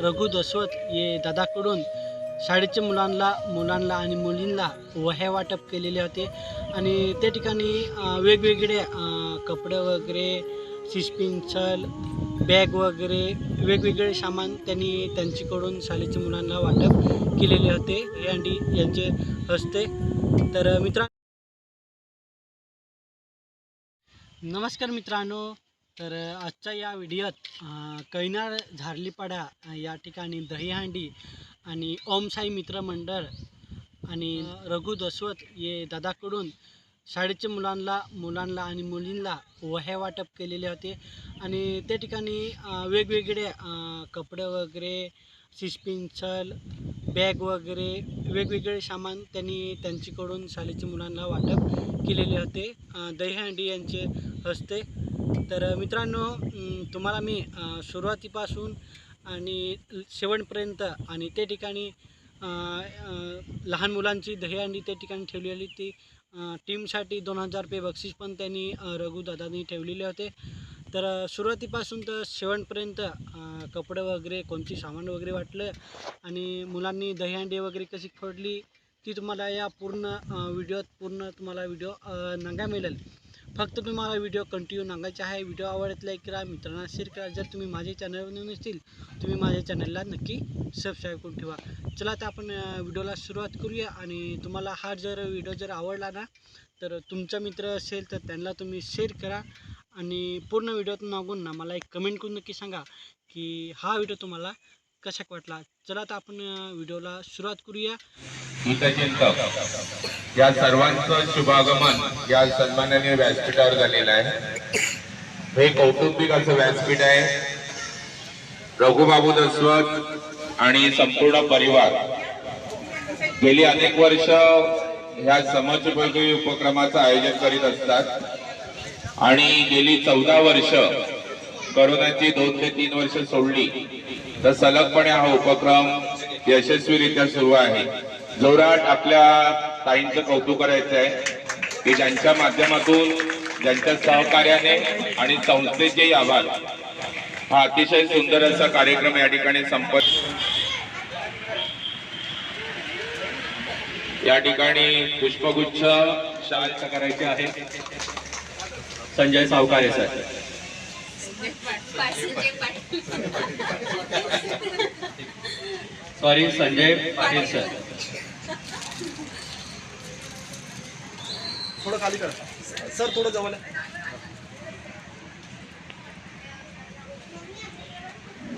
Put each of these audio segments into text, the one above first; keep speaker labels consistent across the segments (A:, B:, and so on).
A: रघु दसवत ये दादाकडून शाळेच्या मुलांना मुलांना आणि मुलींना वह्या वाटप केलेले होते. आणि त्या ठिकाणी वेगवेगळे कपडे वगैरे शिशपिंचल बॅग वगैरे वेगवेगळे सामान त्यांनी त्यांच्याकडून शाळेच्या मुलांना वाटप केलेले होते. हे यांचे हस्ते. तर मित्रांनो नमस्कार मित्रांनो. तर आजच्या या व्हिडिओत कैनार झारलीपाडा या ठिकाणी दहीहंडी आणि ओम साई मित्र मंडळ आणि रघु दसवत ये दादाकडून शाळेच्या मुलांना मुलांना आणि मुलींना वह्या वाटप केलेले होते आणि त्या ठिकाणी वेगवेगळे कपडे वगैरे सिस्पिंचल बॅग वगैरे वेगवेगळे सामान त्यांनी त्यांच्याकडून शाळेच्या मुलांना वाटप केलेले होते. दहीहांडी दहीहंडी यांचे हस्ते तर मित्रांनो तुम्हाला मी सुरुवातीपासून आणि शेवटपर्यंत आणि त्या ठिकाणी लहान मुलांची दहीहंडी त्या ठिकाणी ठेवलेली ती टीमसाठी दोन हजार रुपये बक्षीस पण त्यांनी रघुदादांनी ठेवलेले होते. तर सुरुवातीपासून तर शेवटपर्यंत कपडे वगैरे कोणती सामान वगैरे वाटलं आणि मुलांनी दहीहंडी वगैरे कशी फोडली ती तुम्हाला या पूर्ण व्हिडिओत पूर्ण तुम्हाला व्हिडिओ नंगा मिळेल. फक्त तुम्हाला व्हिडिओ कंटिन्यू नांगायचा आहे व्हिडिओ आवडत लाईक करा मित्रांना शेअर करा. जर तुम्ही माझ्या चॅनलवर नसतील तुम्ही माझ्या चॅनलला नक्की सबस्क्राईब करून ठेवा. चला तर आपण व्हिडिओला सुरुवात करूया आणि तुम्हाला हा जर व्हिडिओ जर आवडला ना तर तुमचा मित्र असेल तर त्यांना तुम्ही शेअर करा आणि पूर्ण व्हिडिओत मागून ना मला एक कमेंट करून नक्की सांगा की हा व्हिडिओ तुम्हाला कशाक वाटला. चला आता आपण व्हिडिओला सुरुवात करूया.
B: या सर्वांचं शुभागमन या सन्माननीय व्यासपीठावर झालेलं आहे. हे कौटुंबिक असं व्यासपीठ आहे? रघुबाबू दसवत आणि संपूर्ण परिवार. गेली अनेक वर्ष ह्या समाजोपयोगी उपक्रमाचं आयोजन करीत असतात. आणि गेली चौदा वर्ष करोनाची दोन ते तीन वर्ष सोडली तर सलगपणे हा उपक्रम यशस्वीरित्या सुरू आहे. जोराट आपल्या ताईंचं कौतुक करायचं आहे की ज्यांच्या माध्यमातून ज्यांच्या सहकार्याने आणि संस्थेचे आभार. हा अतिशय सुंदर असा कार्यक्रम या ठिकाणी संपत या ठिकाणी पुष्पगुच्छ शांत करायचे आहे. Sanjay Savkare sir sorry Sanjay Patil sir
C: थोडं खाली करा. सर थोडं जवळ आहे.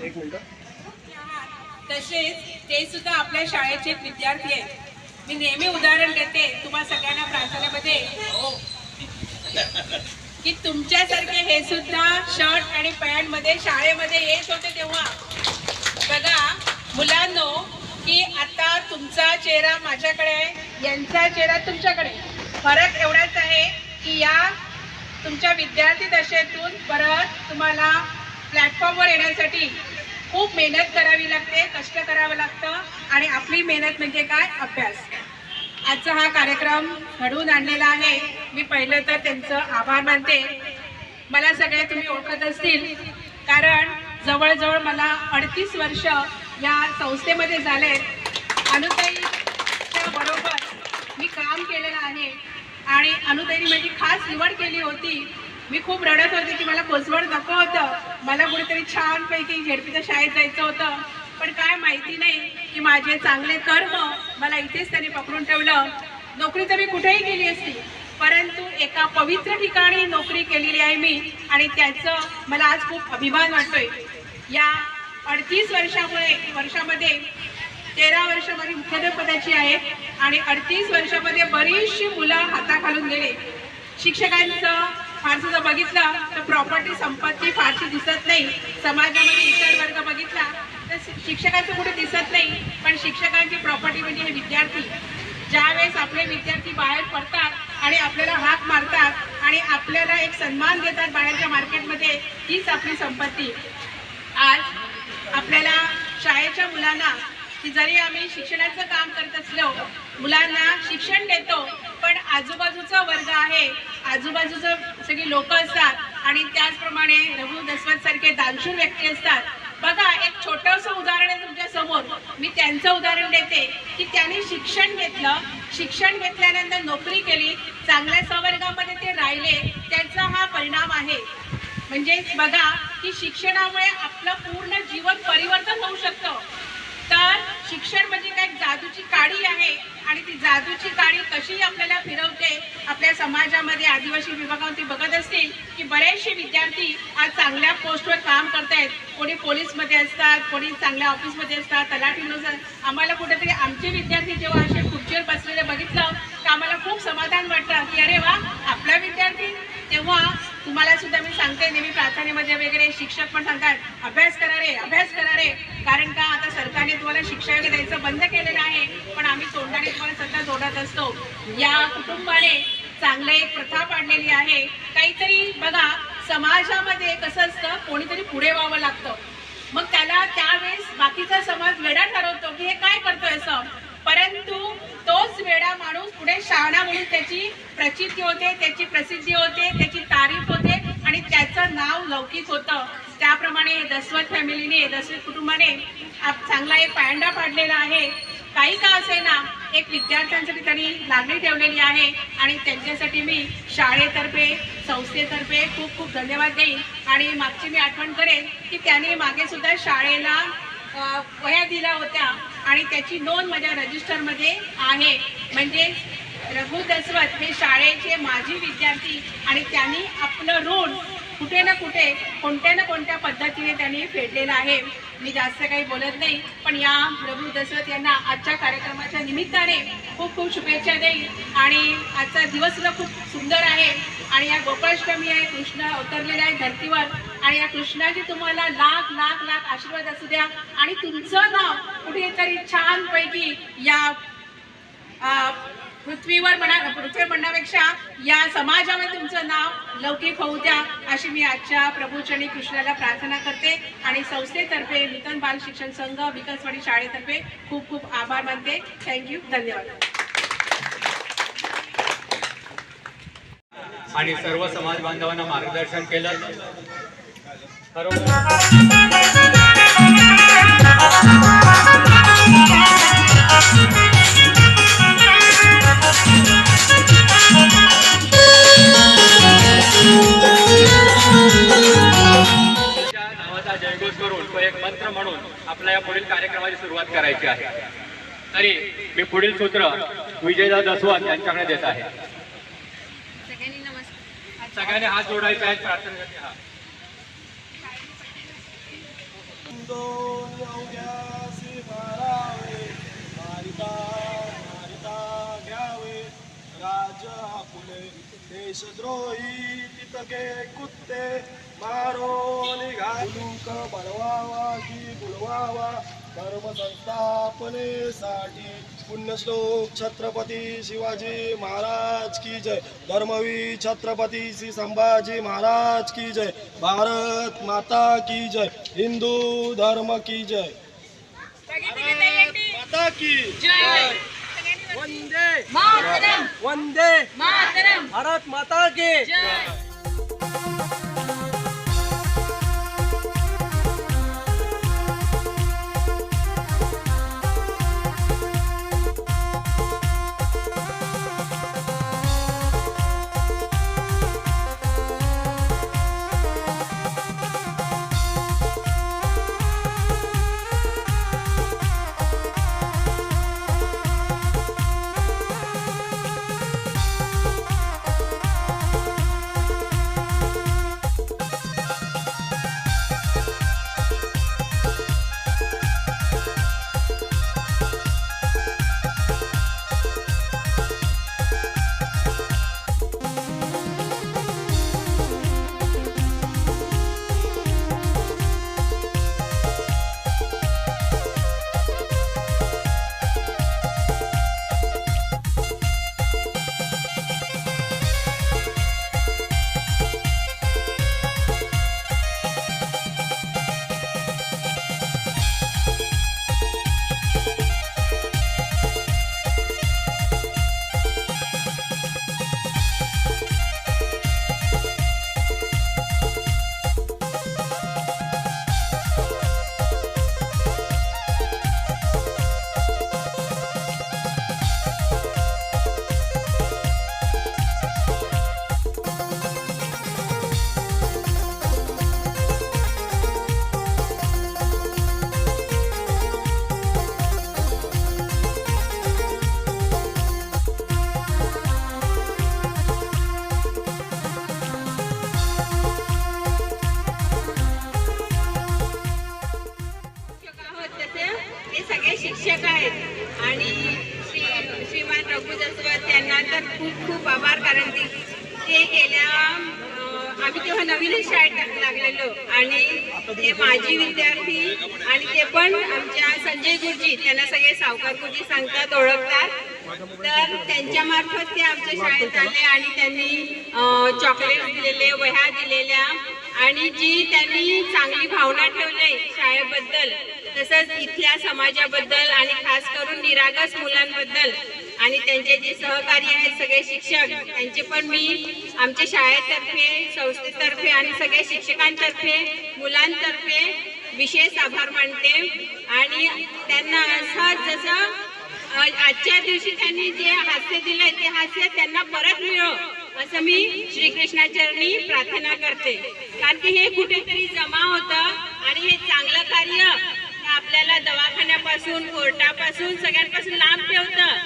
C: एक मिनिट.
D: तसेच ते सुद्धा आपल्या शाळेचे विद्यार्थी आहेत. मी नेहमी उदाहरण देते तुम्हा सगळ्यांना प्रार्थनेमध्ये. की तुमच्यासारखे हे सुद्धा शर्ट आणि पॅन्टमध्ये शाळेमध्ये येत होते तेव्हा. बघा मुलांनो की आता तुमचा चेहरा माझ्याकडे आहे यांचा चेहरा तुमच्याकडे आहे. फरक एवढाच आहे की या तुमच्या विद्यार्थी दशेतून परत तुम्हाला प्लॅटफॉर्मवर येण्यासाठी खूप मेहनत करावी लागते कष्ट करावं लागतं आणि आपली मेहनत म्हणजे काय? अभ्यास. आजचा हा कार्यक्रम घडवून आणलेला आहे. मी पहिलं तर त्यांचं आभार मानते. मला सगळे तुम्ही ओळखत असतील. कारण जवळजवळ मला अडतीस वर्ष या संस्थेमध्ये झाले अनुताईच्या बरोबर मी काम केलेलं आहे. आणि अनुताईने माझी खास निवड केली होती. मी खूप रडत होते की मला कोसवड नको होतं. मला कुठेतरी छानपैकी झेडपीच्या शाळेत जायचं होतं. पण काय माहिती नाही की माझे चांगले कर्म मला इथेच त्यांनी पकडून ठेवलं. नोकरी तर मी कुठेही गेली असती. परंतु एका पवित्र ठिकाणी नोकरी केलेली आहे मी आणि त्याचं मला आज खूप अभिमान वाटतोय. या अडतीस वर्षामुळे वर्षामध्ये तेरा वर्षामध्ये माझी मुख्याध्यापदाची आहे आणि अडतीस वर्षामध्ये बरीचशी मुलं हाताखालून गेले. शिक्षकांचं फारसं जर बघितलं तर प्रॉपर्टी संपत्ती फारशी दिसत नाही. समाजामध्ये इतर वर्ग बघितला तर शिक्षकांचं कुठे दिसत नाही. पण शिक्षकांची प्रॉपर्टी म्हणजे हे विद्यार्थी. ज्यावेळेस आपले विद्यार्थी बाहेर पडतात आणि आपल्याला हाक मारतात आणि आपल्याला एक सन्मान देतात बाहेरच्या मार्केटमध्ये हीच आपली संपत्ती. आज आपल्याला शाळेच्या मुलांना की जरी आम्ही शिक्षणाचं काम करत असलो मुलांना शिक्षण देतो पण आजूबाजूचा वर्ग आहे आजूबाजूचं सगळी लोक असतात आणि त्याचप्रमाणे रघु दसवत सारखे दानशूर व्यक्ती असतात. बघा एक छोटंसं उदाहरण आहे तुमच्यासमोर. मी त्यांचं उदाहरण देते की त्यांनी शिक्षण घेतलं शिक्षण घेतल्यानंतर नोकरी केली चांगल्या संवर्गामध्ये ते राहिले त्यांचा हा परिणाम आहे. म्हणजेच बघा की शिक्षणामुळे आपलं पूर्ण जीवन परिवर्तन होऊ शकतं. तर शिक्षण म्हणजे काय? जादूची काडी आहे आणि ती जादूची काडी कशी आपल्याला फिरवते? आपल्या समाजामध्ये आदिवासी विभागामध्ये बघत असतील की बरेचसे विद्यार्थी आज चांगल्या पोस्टवर काम करत आहेत कोणी पोलीसमध्ये असतात कोणी चांगल्या ऑफिसमध्ये असतात तलाठी असतात. आम्हाला कुठेतरी आमचे विद्यार्थी जेव्हा असे खुर्चीवर बसलेले बघितलं तर आम्हाला खूप समाधान वाटतं की अरे वा आपला विद्यार्थी तेव्हा तुम्हाला सुद्धा मी सांगते नेहमी प्रार्थनेमध्ये वगैरे शिक्षक पण सांगतात अभ्यास करा रे अभ्यास करा रे. कारण का आता सरकारने तुम्हाला शिक्षा वगैरे द्यायचं बंद केलेलं आहे पण आम्ही तोंडाने तुम्हाला सतत जोडत असतो. या कुटुंबाने चांगले एक प्रथा पाडलेली आहे. काहीतरी बघा समाजामध्ये कसं असतं कोणीतरी पुढे व्हावं लागतं. मग त्याला त्यावेळेस बाकीचा समाज वेडा ठरवतो की हे काय करतोय असं. परंतु तोच वेडा माणूस पुढे शहाणा म्हणून त्याची प्रचिती होते त्याची प्रसिद्धी होते त्याची तारीफ होते आणि त्याचं नाव लौकिक होतं. त्याप्रमाणे दसवत फॅमिलीने दसवत कुटुंबाने आप चांगला एक पायंडा पाडलेला आहे. काही का असे ना एक विद्यार्थ्यांसाठी त्यांनी लागणी ठेवलेली आहे आणि त्यांच्यासाठी मी शाळेतर्फे संस्थेतर्फे खूप खूप धन्यवाद देईन. आणि मागची मी आठवण करेन की त्याने मागेसुद्धा शाळेला वह्या दिल्या होत्या आणि त्याची नोंद माझ्या रजिस्टरमध्ये आहे. म्हणजे रघु दसवत हे शाळेचे माजी विद्यार्थी आणि त्यांनी आपलं ऋण कुठे ना कुठे कोणत्या ना कोणत्या पद्धतीने त्यांनी फेडलेलं आहे. मी जास्त काही बोलत नाही पण या प्रभू दशरथ यांना आजच्या कार्यक्रमाच्या निमित्ताने खूप खूप शुभेच्छा देईन आणि आजचा दिवस सुद्धा खूप सुंदर आहे. आणि या गोपाष्टमी आहे कृष्ण अवतरलेला आहे धरतीवर. आणि या कृष्णाची तुम्हाला लाख लाख लाख आशीर्वाद असू द्या. आणि तुमचं नाव कुठेतरी छानपैकी या पृथ्वीवर म्हणा पृथ्वीवर म्हणण्यापेक्षा या समाजामध्ये तुमचं नाव लौकिक होऊ द्या अशी मी आजच्या प्रभूचणी कृष्णाला प्रार्थना करते. आणि संस्थेतर्फे नूतन बाल शिक्षण संघ विकासवाडी शाळेतर्फे खूप खूप आभार मानते. थँक्यू धन्यवाद.
E: आणि सर्व समाज बांधवांना मार्गदर्शन केलं. खरोखर नावाचा जयघोष करून तो एक मंत्र म्हणून आपल्या या पुढील कार्यक्रमाची सुरुवात करायची आहे. तरी मी पुढील सूत्र विजयदा दसवत यांच्याकडे देत आहे. सगळ्यांनी हात जोडायचे आहेत प्रार्थना करते. हा.
C: दोन अवघ्यासी मारावे मारिता मारिता घ्यावे राज आपुले देशद्रोही तितके कुत्ते मारो निघालूक बनवावा की बुलवावा धर्म संस्थापनेसाठी पुण्यश्लोक छत्रपती शिवाजी महाराज की जय. धर्मवीर छत्रपती श्री संभाजी महाराज की जय. भारत माता की जय. हिंदू धर्म की जय. माता की वंदे. वंदे. भारत माता के
F: गुरुजी त्यांना सगळे सावकार गुरुजी सांगतात ओळखतात. तर त्यांच्या मार्फत ते आमच्या शाळेत आले आणि त्यांनी चॉकलेट दिलेले वह्या दिलेल्या. आणि जी त्यांनी चांगली भावना ठेवली शाळेबद्दल तसंच इथल्या समाजाबद्दल आणि खास करून निरागस मुलांबद्दल आणि त्यांचे जे सहकारी आहेत सगळे शिक्षक त्यांचे पण मी आमच्या शाळेतर्फे संस्थेतर्फे आणि सगळ्या शिक्षकांतर्फे मुलांतर्फे विशेष आभार मानते. आणि त्यांना असं जसं आजच्या दिवशी त्यांनी जे हास्य दिलंय ते हास्य त्यांना परत मिळो असं मी श्रीकृष्णाचरणी प्रार्थना करते. कारण की हे कुठेतरी जमा होतं आणि हे चांगलं कार्य आपल्याला दवाखान्यापासून कोर्टापासून सगळ्यांपासून लांब ठेवतं.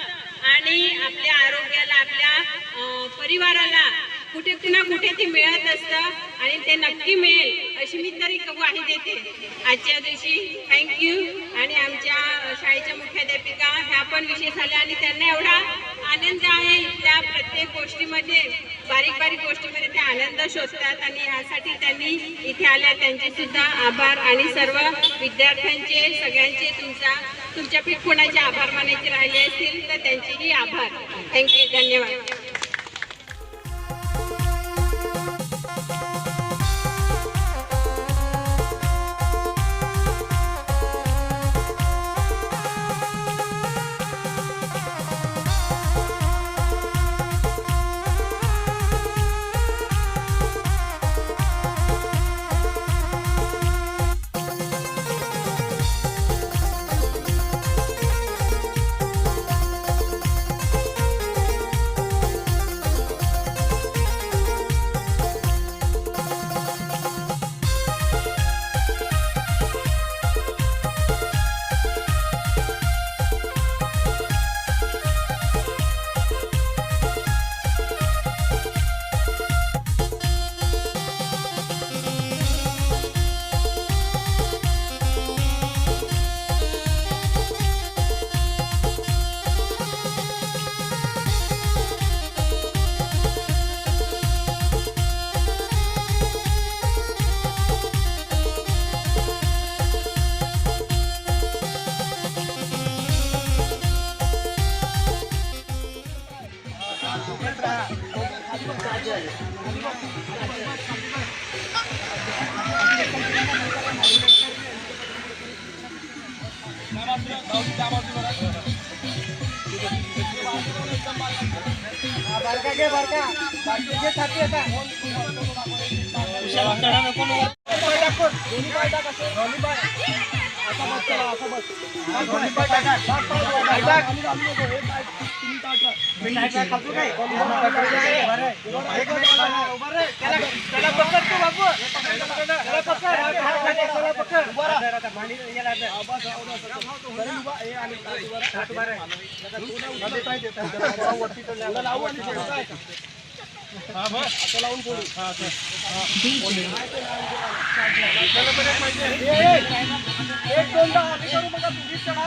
F: आणि आपल्या आरोग्याला आपल्या परिवाराला कुठे ना कुठे ते मिळत असतं आणि ते नक्की मिळेल अशी मी तरी ग्वाही देते. आजच्या दिवशी थँक्यू आणि आमच्या शाळेच्या मुख्याध्यापिका ह्या पण विशेष झाल्या आणि त्यांना एवढा आनंद आहे त्या प्रत्येक गोष्टीमध्ये बारीक बारीक गोष्टीमध्ये ते आनंद शोधतात आणि ह्यासाठी त्यांनी इथे आल्या. त्यांचे सुद्धा आभार आणि सर्व विद्यार्थ्यांचे सगळ्यांचे तुमचा तुमच्यापैकी कोणाचे आभार मानायचे राहिले असतील तर त्यांचेही आभार. थँक्यू धन्यवाद.
G: কে বারকা
C: বাকি যে
G: থাকি এটা
C: বিশাল
G: কারণে কোন
C: রনি ভাই রনি ভাই લાવું एक दोनदा आम्ही करू बघा तुम्ही चढा.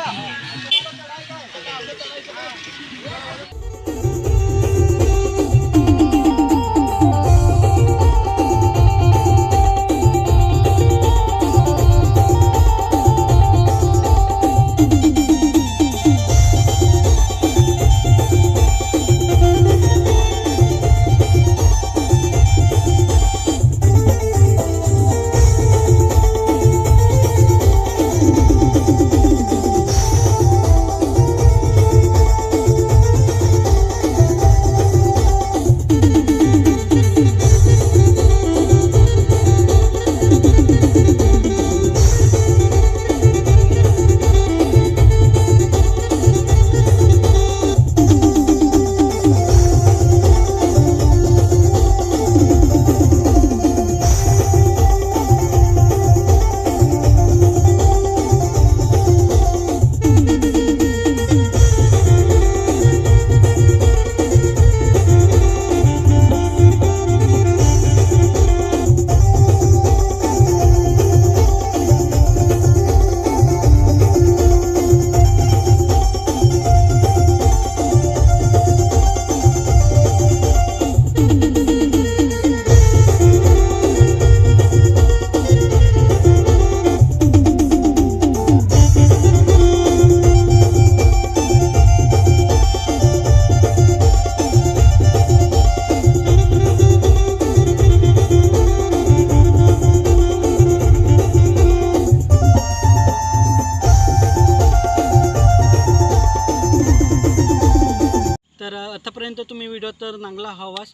A: तर चांगला हवास.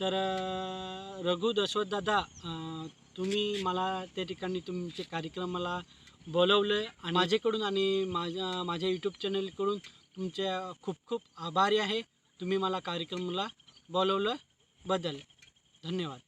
A: तर रघु दशवत दादा तुम्ही मला त्या ठिकाणी तुमचे कार्यक्रम मला बोलवलं आणि माझ्याकडून आणि माझ्या माझ्या यूट्यूब चॅनलकडून तुमचे खूप खूप आभारी आहे. तुम्ही मला कार्यक्रमाला बोलवलं बद्दल धन्यवाद.